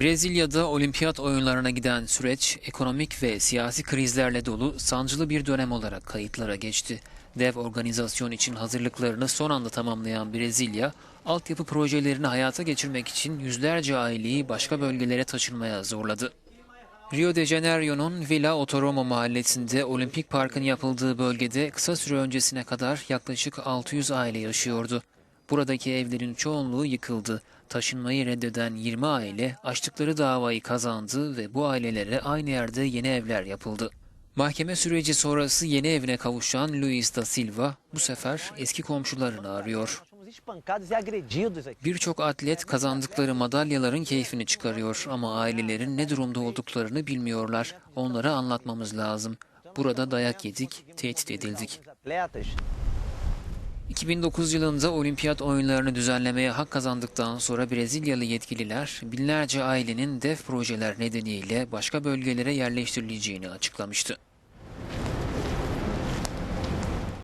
Brezilya'da olimpiyat oyunlarına giden süreç ekonomik ve siyasi krizlerle dolu sancılı bir dönem olarak kayıtlara geçti. Dev organizasyon için hazırlıklarını son anda tamamlayan Brezilya, altyapı projelerini hayata geçirmek için yüzlerce aileyi başka bölgelere taşınmaya zorladı. Rio de Janeiro'nun Villa Otoromo mahallesinde Olimpik Park'ın yapıldığı bölgede kısa süre öncesine kadar yaklaşık 600 aile yaşıyordu. Buradaki evlerin çoğunluğu yıkıldı. Taşınmayı reddeden 20 aile açtıkları davayı kazandı ve bu ailelere aynı yerde yeni evler yapıldı. Mahkeme süreci sonrası yeni evine kavuşan Luis da Silva bu sefer eski komşularını arıyor. Birçok atlet kazandıkları madalyaların keyfini çıkarıyor ama ailelerin ne durumda olduklarını bilmiyorlar. Onlara anlatmamız lazım. Burada dayak yedik, tehdit edildik. Os atletas 2009 yılında olimpiyat oyunlarını düzenlemeye hak kazandıktan sonra Brezilyalı yetkililer binlerce ailenin dev projeler nedeniyle başka bölgelere yerleştirileceğini açıklamıştı.